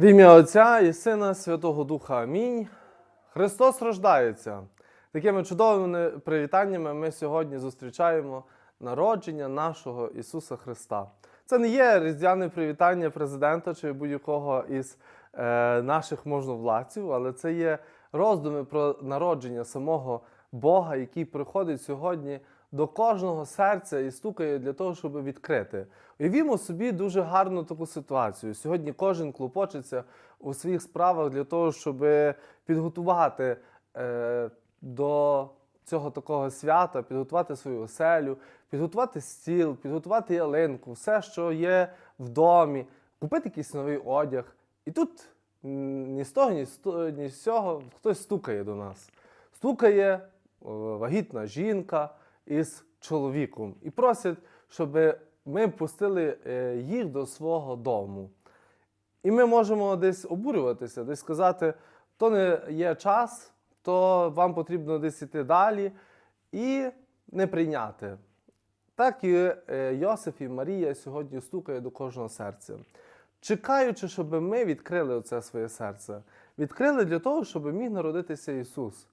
В ім'я Отця і Сина Святого Духа. Амінь. Христос рождається. Такими чудовими привітаннями ми сьогодні зустрічаємо народження нашого Ісуса Христа. Це не є різдвяне привітання президента чи будь-якого із е, наших можновладців, але це є роздуми про народження самого Бога, який приходить сьогодні до кожного серця і стукає для того, щоб відкрити. Уявімо собі дуже гарну таку ситуацію. Сьогодні кожен клопочеться у своїх справах для того, щоб підготувати е, до цього такого свята, підготувати свою оселю, підготувати стіл, підготувати ялинку, все, що є в домі, купити якийсь новий одяг. І тут ні з того, ні з, ні з цього хтось стукає до нас. Стукає вагітна жінка із чоловіком і просять, щоб ми пустили е, їх до свого дому. І ми можемо десь обурюватися, десь сказати, то не є час, то вам потрібно десь іти далі і не прийняти. Так і е, Йосиф і Марія сьогодні стукає до кожного серця, чекаючи, щоб ми відкрили оце своє серце. Відкрили для того, щоб міг народитися Ісус.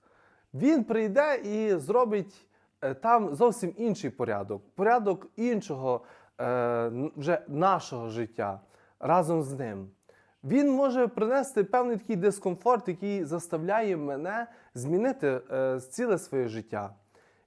Він прийде і зробить там зовсім інший порядок, порядок іншого е, вже нашого життя разом з ним. Він може принести певний такий дискомфорт, який заставляє мене змінити е, ціле своє життя.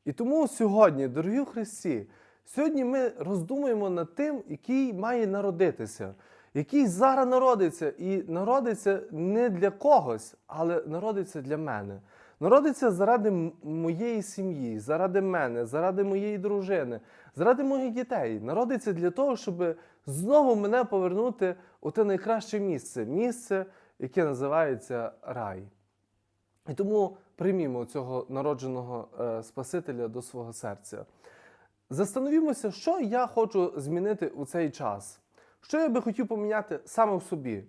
І тому сьогодні, дорогі Христі, сьогодні ми роздумуємо над тим, який має народитися, який зараз народиться, і народиться не для когось, але народиться для мене. Народиться заради моєї сім'ї, заради мене, заради моєї дружини, заради моїх дітей. Народиться для того, щоб знову мене повернути у те найкраще місце місце, яке називається рай. І тому приймімо цього народженого е, Спасителя до свого серця. Застановімося, що я хочу змінити у цей час. Що я би хотів поміняти саме в собі?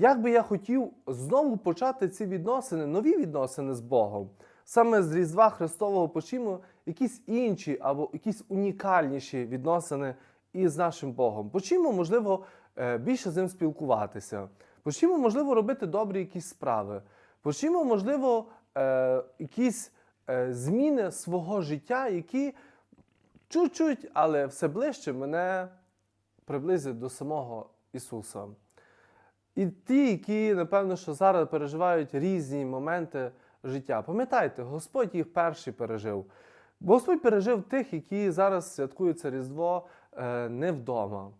Як би я хотів знову почати ці відносини, нові відносини з Богом, саме з Різдва Христового почимо якісь інші або якісь унікальніші відносини із нашим Богом. Почимо, можливо, е, більше з ним спілкуватися. Почимо, можливо, робити добрі якісь справи. Почимо, можливо, е, якісь е, зміни свого життя, які чуть-чуть, але все ближче мене приблизять до самого Ісуса. І ті, які, напевно, що зараз переживають різні моменти життя. Пам'ятайте, Господь їх перший пережив. Господь пережив тих, які зараз святкують це Різдво е, не вдома.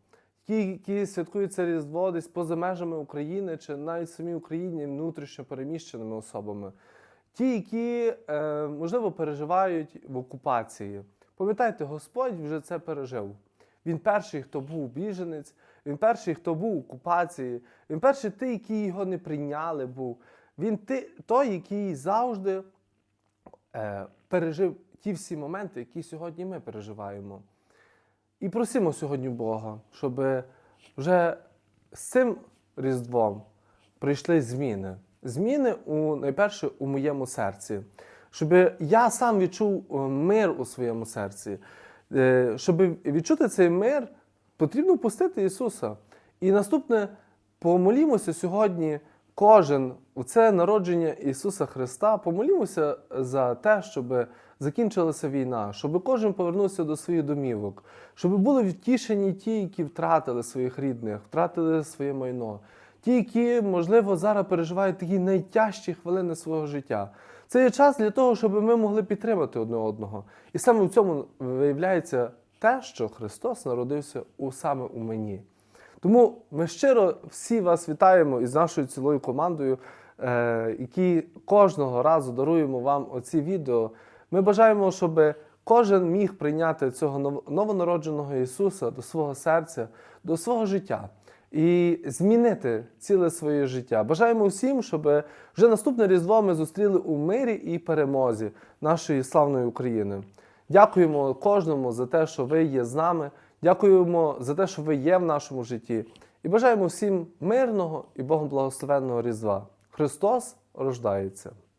Ті, які святкують Різдво десь поза межами України чи навіть в самій Україні внутрішньо переміщеними особами. Ті, які, е, можливо, переживають в окупації. Пам'ятайте, Господь вже це пережив. Він перший, хто був біженець, він перший, хто був в окупації, він перший той, який його не прийняли, був. Він той, який завжди е, пережив ті всі моменти, які сьогодні ми переживаємо. І просимо сьогодні Бога, щоб вже з цим Різдвом прийшли зміни. Зміни у найперше у моєму серці, щоб я сам відчув е, мир у своєму серці. Е, Щоб відчути цей мир, потрібно пустити Ісуса. І наступне, помолімося сьогодні кожен у це народження Ісуса Христа, помолімося за те, щоб закінчилася війна, щоб кожен повернувся до своїх домівок, щоб були втішені ті, які втратили своїх рідних, втратили своє майно. Ті, які, можливо, зараз переживають такі найтяжчі хвилини свого життя. Це є час для того, щоб ми могли підтримати одне одного. І саме в цьому виявляється те, що Христос народився у саме у мені. Тому ми щиро всі вас вітаємо із нашою цілою командою, е, які кожного разу даруємо вам оці відео. Ми бажаємо, щоб кожен міг прийняти цього нов- новонародженого Ісуса до свого серця, до свого життя і змінити ціле своє життя. Бажаємо всім, щоб вже наступне Різдво ми зустріли у мирі і перемозі нашої славної України. Дякуємо кожному за те, що ви є з нами. Дякуємо за те, що ви є в нашому житті. І бажаємо всім мирного і Богом благословенного Різдва. Христос рождається.